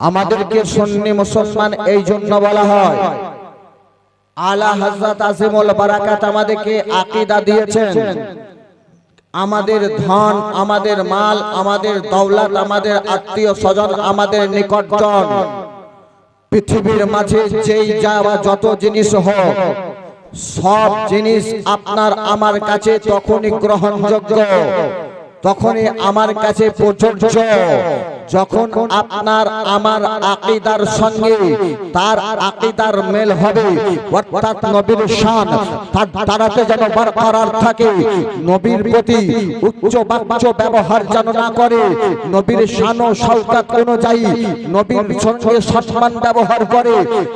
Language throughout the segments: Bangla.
আমাদেরকে সন্নি মুসলমান এই জন্য বলা হয়। আলা হযরত আজিমুল বারাকাত আমাদেরকে আকীদা দিয়েছেন। আমাদের ধন, আমাদের মাল, আমাদের দৌলত, আমাদের আত্মীয় স্বজন, আমাদের নিকটজন। পৃথিবীর মাঝে যেই যা বা যত জিনিস হোক, সব জিনিস আপনার আমার কাছে তখনই গ্রহণযোগ্য, তখনই আমার কাছে প্রযোজ্য। যখন আপনার আমার আকিদার সঙ্গে তার আকিদার মেল হবে, অর্থাৎ নবীর শান, তার তারাতে যেন বরকরার থাকে, নবীর প্রতি উচ্চ বাচ্চ ব্যবহার যেন না করে, নবীর শান ও শওকাত অনুযায়ী নবীর সঙ্গে সম্মান ব্যবহার করে,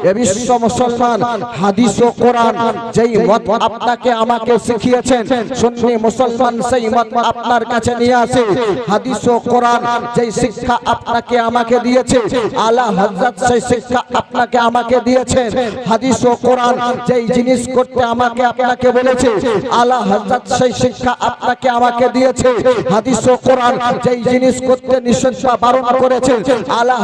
এ বিশ্ব মুসলমান, হাদিস ও কোরআন যেই মত আপনাকে, আমাকে শিখিয়েছেন, সুন্নি মুসলমান সেই মত আপনার কাছে নিয়ে আসে, হাদিস ও কোরআন যেই শিক্ষা আপনাকে আমাকে দিয়েছে। আলা হযরত সেই শিক্ষা আপনাকে আমাকে দিয়েছেন হাদিস ও কোরআন যেই জিনিস করতে আমাকে আপনাকে বলেছে আলা হযরত সেই শিক্ষা আপনাকে আমাকে দিয়েছে। হাদিস ও কোরআন যেই জিনিস করতে নিষেধ বারণ করেছে আলা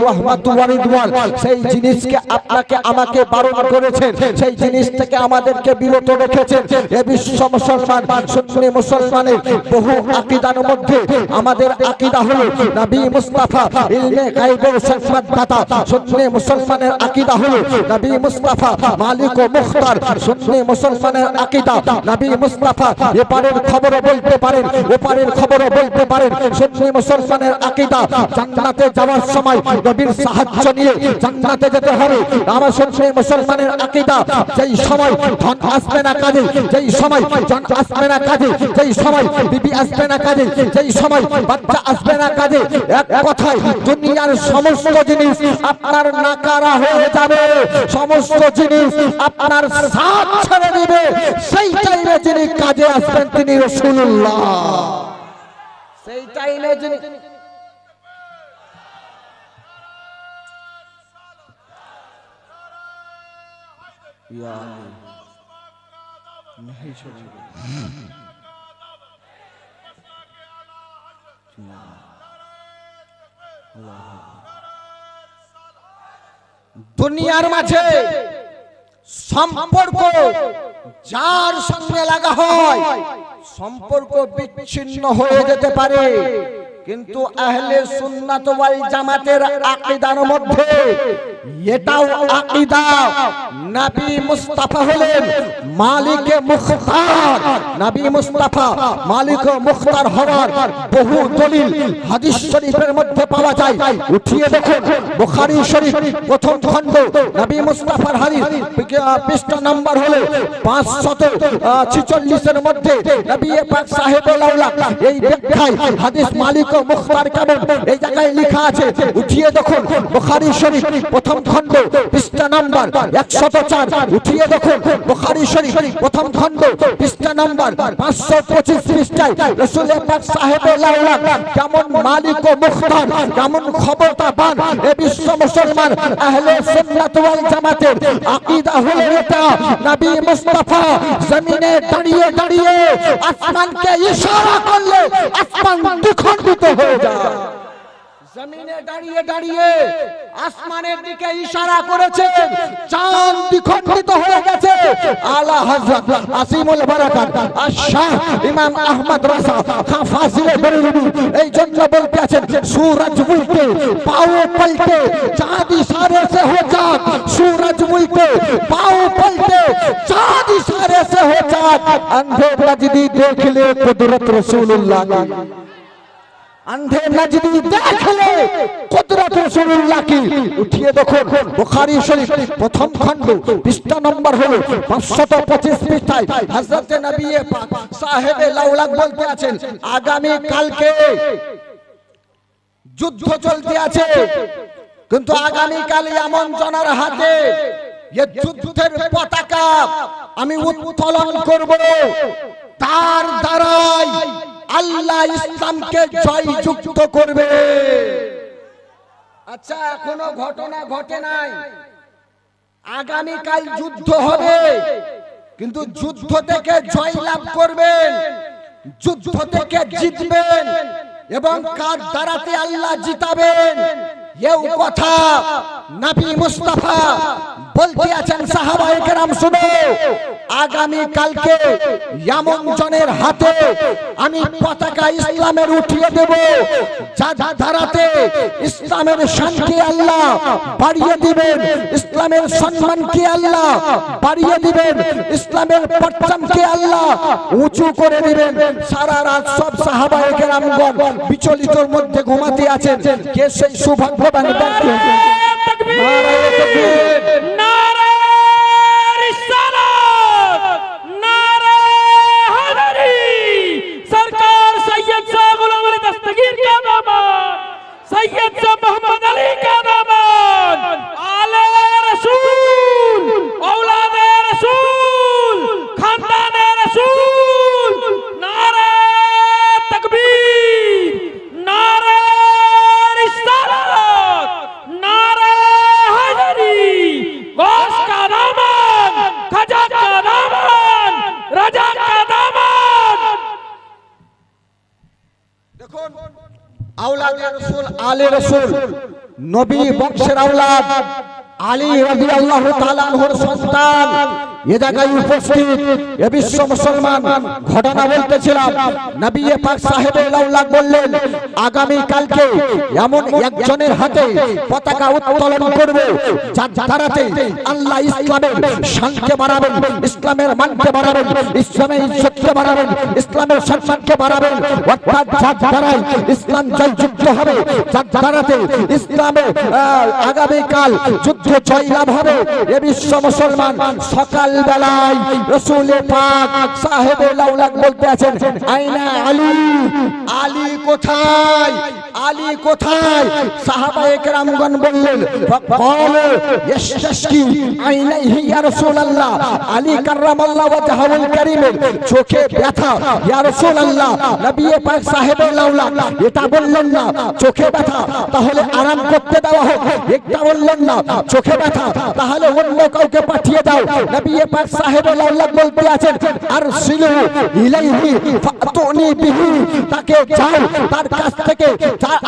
রাহমাতু ওয়া রিদওয়ান সেই জিনিসকে আপনাকে আমাকে বারণ করেছেন সেই জিনিস থেকে আমাদেরকে বিরত রেখেছেন এ বিশ্ব মুসলমান সুন্নি মুসলমানের বহু আকীদার মধ্যে আমাদের আকীদা হলো নবী মুস্তাফা, ইলমে গায়বের সিফাত দাতা, সুন্নি মুসলমানের আকীদা হলো নবী মুস্তাফা, মালিক ও মুখতার, সুন্নি মুসলমানের আকীদা। নবী মুস্তাফা, এপারের খবরও বলতে পারেন, ওপারের খবরও বলতে পারেন, সুন্নি মুসলমানের আকীদা। জান্নাতে যাওয়ার সময় নবীর সাহায্য নিয়ে জান্নাতে যেতে হবে। আমার সুন্নি মুসলমানের আকীদা, যেই সময় ধন আসবে না কাজে, যেই সময় জন আসবে না কাজে, যেই সময় বিবি আসবে না কাজে, যেই সময় বাচ্চা আসবে না কাজে এক কথায় দুনিয়ার সমস্ত জিনিস আপনার নাকারা হয়ে যাবে সমস্ত জিনিস আপনার সাথ ছেড়ে দিবে সেই টাইমে যিনি কাজে আসবেন তিনি রসুল্লাহ সেই টাইমে যিনি या नहीं छोड़ेगा দুনিয়ার মাঝে সম্পর্ক যার সঙ্গে লাগা হয়, সম্পর্ক বিচ্ছিন্ন হয়ে যেতে পারে। কিন্তু আহলে সুন্নাত ওয়াল জামাতের আকীদার মধ্যে এটাও আকীদা নবী মুস্তাফা হলেন মালিকে মুখতার। নবী মুস্তাফা মালিক মুখতার হওয়ার বহু দলিল হাদিস শরীফের মধ্যে পাওয়া যায়। উঠিয়ে দেখুন, বুখারী শরীফ, প্রথম খণ্ড, নবী মুস্তাফার হাদিস, পৃষ্ঠা নাম্বার হলো 546 এর মধ্যে নবী পাক সাহেবুল আউলা এই ব্যাখ্যায় হাদিস মালিক মুখতার কেমন? এই জায়গায় লেখা আছে, উঠিয়ে দেখুন, বুখারী শরীফ, প্রথম খণ্ড, পৃষ্ঠা নাম্বার 104 উঠিয়ে দেখুন। বুখারী শরীফ, প্রথম খণ্ড, পৃষ্ঠা নাম্বার 525 পৃষ্ঠায় রাসূল পাক সাহেবুল আউলা কেমন মালিক ও মুখতার, কেমন ক্ষমতা এ দাঁড়িয়ে আসমানকে ইশারা করলে আসমান হয়ে যায়। জমিনে দাঁড়িয়ে দাঁড়িয়ে আসমানের দিকে ইশারা করেছেন চাঁদ দ্বিখণ্ডিত হয়ে গেছে আলা হযরত আসিমুল বারাকাত আশ-শাহ ইমাম আহমদ রাসা খান ফাজিলে বেরলভী এই জন্য বলতে আছেন সূরজ উল্টে পাও পলটে চাঁদ ইশারে से हो चाँद सूरज उल्टे पाओ पलटे चाँद इशारे से हो चाँद अंधे नजदी देख ले कुदरत रसूलुल्लाह की আন্ধে মজদি দেখলে কুদরত রাসূলুল্লাহ কি উঠিয়ে দেখুন। বুখারী শরীফ প্রথম খণ্ড, পৃষ্ঠা নম্বর হলো 525 পৃষ্ঠায় হযরত নবী পাক সাহেবে লাউলাক আগামী কালকে যুদ্ধ চলতে আছে, কিন্তু আগামীকাল এমন জনের হাতে যুদ্ধের পতাকা আমি উত্তোলন করব। তার দ্বারাই আল্লাহ ইসলামকে জয়যুক্ত করবে। আচ্ছা এখনও ঘটনা ঘটে নাই। আগামীকাল যুদ্ধ হবে। কিন্তু যুদ্ধ থেকে জয় লাভ করবেন, যুদ্ধ থেকে জিতবেন এবং কার দ্বারাতে আল্লাহ জিতাবেন, এও কথা। নবী মুস্তাফা বলতে আছেন সাহাবায়ে কেরাম, শুনো, আগামী কালকে জনের হাতে আমি পতাকা ইসলামের উঠিয়ে দেব। যার ধারাতে ইসলামের শান্তি আল্লাহ বাড়িয়ে দিবেন। ইসলামের সম্মানকে আল্লাহ বাড়িয়ে দিবেন? ইসলামের পরচমকে আল্লাহ উঁচু করে দিবেন? সারা রাত সব সাহাবায়ে কেরামগণ বিচলিতর মধ্যে ঘুমাতে আছেন। কে সেই সৌভাগ্যবান ব্যক্তি? নারায়ে দেখুন আওলাদে রাসূল আলে রাসূল নবী বংশের আওলাদ আলী রাদিয়াল্লাহু তাআলা আনহুর সন্তান এ জায়গায় উপস্থিত এ বিশ্ব মুসলমান ঘটনা বলতেছিলাম। পাক সাহেবে বললেন আগামী কালকে এমন একজনের হাতে পতাকা উত্তোলন করব যার দ্বারাতে আল্লাহ ইসলামের বাড়াবেন ইসলামের মানকে বাড়াবেন ইসলামের ইজ্জতকে বাড়াবেন ইসলামের সম্মানকে বাড়াবেন। অর্থাৎ যার দ্বারাই ইসলাম জয়যুক্ত হবে যার দ্বারাতে ইসলামে আহ, আগামীকাল যুদ্ধ হবে। এ বিশ্ব মুসলমান সকাল বেলায় রসুলে পাক সাহেবে লাউলাক বলতে আছেন, আইনা আলী আলী কোথায়? আলী কোথায়? সাহাবায়ে কেরামগণ বললেন বল ইশতাশকি আইনাইহি ইয়া রাসূলুল্লাহ। আলী কাররামাল্লাহু ওয়াজহাহুল কারীমের চোখে ব্যথা, ইয়া রাসূলুল্লাহ। নবী পাক সাহেবে লাউলাক এটা বললেন না, চোখে ব্যথা, তাহলে আরাম করতে দেওয়া হোক। একটা বললেন না, চোখে ব্যথা, তাহলে অন্য কাউকে পাঠিয়ে দাও। নবী পাক সাহেবে লাউলাক বলতে আছেন আর সিলু ইলাইহি ফাতুনি বিহি। তাকে যাও, তার কাছ থেকে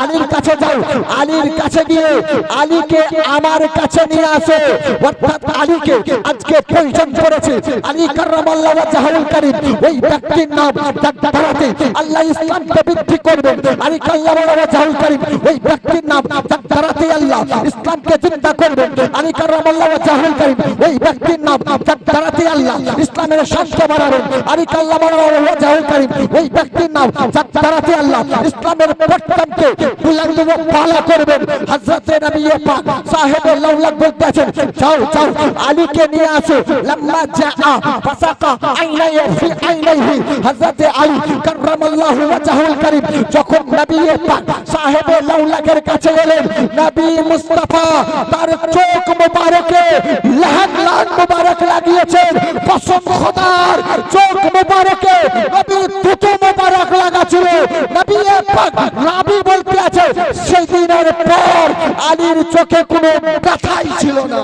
আলীর কাছে যাও। আলীর কাছে গিয়ে আলীকে আমার কাছে নিয়ে আসো। অর্থাৎ আলীকে আজকে প্রয়োজন করেছে আলী কার্রামাল্লাহ ওয়াজহাউল কারীম, ওই ব্যক্তির নাম দ্বারাতে আল্লাহ ইসলামকে বৃদ্ধি করবেন। আলী কার্রামাল্লাহ ওয়াজহাউল কারীম, ওই ব্যক্তির নাম দ্বারাতে আল্লাহ ইসলামকে জিন্দা করবেন। আলী কার্রামাল্লাহ ওয়াজহাউল কারীম, ওই ব্যক্তির নাম যার দ্বারাতে আল্লাহ ইসলামের শান্ত বাড়াবেন আলী কার্রামাল্লাহ ওয়াজহাউল কারীম ওই ব্যক্তির নাম যার দ্বারাতে আল্লাহ ইসলামের পট্টমকে বুলন্দ ও পালা করবেন। হযরতে নবী পাক সাহেব লাউলাক বলতে আছেন, যাও যাও, আলীকে নিয়ে আসো। লম্মা জাআ ফাসাকা আইনাই ফি আইনাইহি। হযরতে আলী কাররামাল্লাহু ওয়াজহুল কারীম যখন নবী পাক সাহেব লাউলাকের কাছে এলেন নবী মুস্তাফা, তার চোখ মোবারকে লাহান লাহান মোবারক লাগিয়েছেন কসম খোদার চোখ মোবারকে নবী দুটো মোবারক লাগা ছিল নবী পাক নবী বলতে আছে সেই দিনের পর আলীর চোখে কোনো কথাই ছিল না।